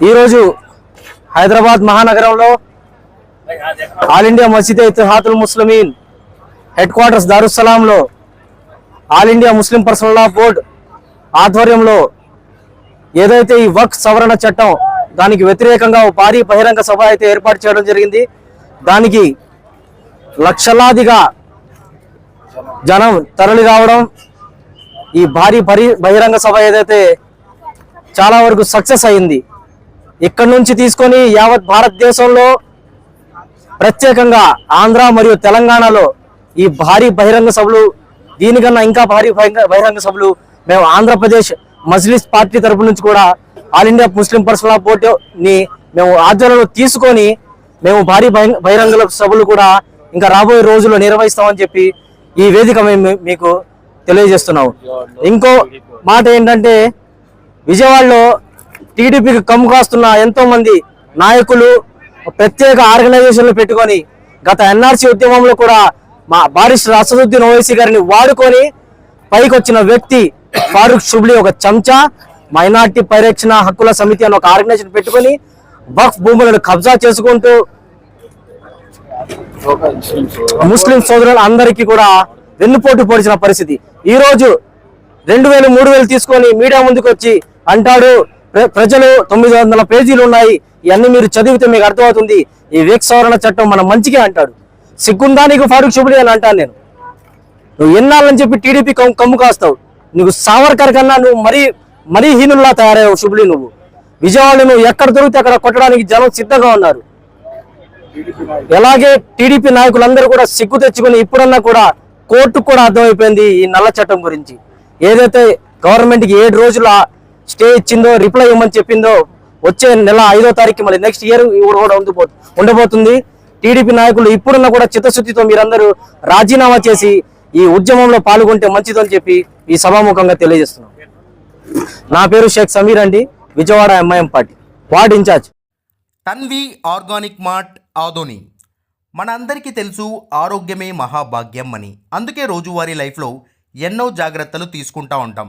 ఈరోజు హైదరాబాద్ మహానగరంలో all India మసీద్ Ittehadul Muslimeen headquarters దారుస్సలాంలో all India Muslim personal law board ఆధ్వర్యంలో ఏదైతే ఈ వక్ సవరణ చట్టం దానికి వ్యతిరేకంగా ఓ భారీ బహిరంగ సభ అయితే ఏర్పాటు చేయడం జరిగింది దానికి లక్షలాదిగా జనం తరలి రావడం ఈ భారీ పరి బహిరంగ సభ ఏదైతే చాలా వరకు సక్సెస్ అయింది. ఇక్కడి నుంచి తీసుకొని యావత్ భారతదేశంలో ప్రత్యేకంగా ఆంధ్ర మరియు తెలంగాణలో ఈ భారీ బహిరంగ సభలు దీనికన్నా ఇంకా భారీ బహిరంగ బహిరంగ సభలు మేము ఆంధ్రప్రదేశ్ మజ్లిస్ పార్టీ తరపు నుంచి కూడా ఆల్ ఇండియా ముస్లిం పర్సనల్ బోర్డుని మేము ఆధ్వర్యంలో తీసుకొని మేము భారీ బహిరంగ బహిరంగ సభలు కూడా ఇంకా రాబోయే రోజుల్లో నిర్వహిస్తామని చెప్పి ఈ వేదిక మేము మీకు తెలియజేస్తున్నాము. ఇంకో మాట ఏంటంటే విజయవాడలో టీడీపీకి కమ్ము కాస్తున్న ఎంతో మంది నాయకులు ప్రత్యేక ఆర్గనైజేషన్లు పెట్టుకొని గత ఎన్ఆర్సీ ఉద్యమంలో కూడా మా బారిస్టర్ అసదుద్దీన్ ఓవైసీ గారిని వాడుకొని పైకి వచ్చిన వ్యక్తి ఫారూక్ షుబ్లీ ఒక చెంచా మైనార్టీ పరిరక్షణ హక్కుల సమితి అని ఒక ఆర్గనైజేషన్ పెట్టుకొని వక్ఫ్ భూములను కబ్జా చేసుకుంటూ ముస్లిం సోదరులు అందరికీ కూడా వెన్నుపోటు పొడిచిన పరిస్థితి. ఈ రోజు రెండు వేలు మూడు వేలు తీసుకొని మీడియా ముందుకు వచ్చి అంటాడు ప్రజలు తొమ్మిది వందల పేజీలు ఉన్నాయి. ఇవన్నీ మీరు చదివితే మీకు అర్థమవుతుంది. ఈ వేక్ సవరణ చట్టం మన మంచిగా అంటాడు. సిగ్గుందా నీకు ఫారూక్ షుబుడి అని అంటాను నేను. నువ్వు ఎన్నాళ్ళని చెప్పి టీడీపీ కమ్ము కమ్ము కాస్తావు? నువ్వు సావర్కర్ కన్నా నువ్వు మరీ మరీ హీనుల్లా తయారయ్యావు షుబులి నువ్వు. విజయవాడ నువ్వు ఎక్కడ దొరికితే అక్కడ కొట్టడానికి జనం సిద్ధంగా ఉన్నారు. ఎలాగే టీడీపీ నాయకులందరూ కూడా సిగ్గు తెచ్చుకుని ఇప్పుడన్నా కూడా కోర్టుకు కూడా అర్థమైపోయింది ఈ నల్ల చట్టం గురించి. ఏదైతే గవర్నమెంట్కి ఏడు రోజుల స్టే ఇచ్చిందో రిప్లై ఇవ్వమని చెప్పిందో వచ్చే నెల ఐదో తారీఖు మళ్ళీ నెక్స్ట్ ఇయర్ కూడా ఉండిపో ఉండబోతుంది. టీడీపీ నాయకులు ఇప్పుడున్న కూడా చిత్తశుద్ధితో మీరందరూ రాజీనామా చేసి ఈ ఉద్యమంలో పాల్గొంటే మంచిదని చెప్పి ఈ సభాముఖంగా తెలియజేస్తున్నాం. నా పేరు షేక్ సమీర్ అండి Vijayawada MIM party ward in charge. Tanvi organic mart Adoni. మనందరికీ తెలుసు ఆరోగ్యమే మహాభాగ్యం అని. అందుకే రోజువారీ లైఫ్లో ఎన్నో జాగ్రత్తలు తీసుకుంటా ఉంటాం.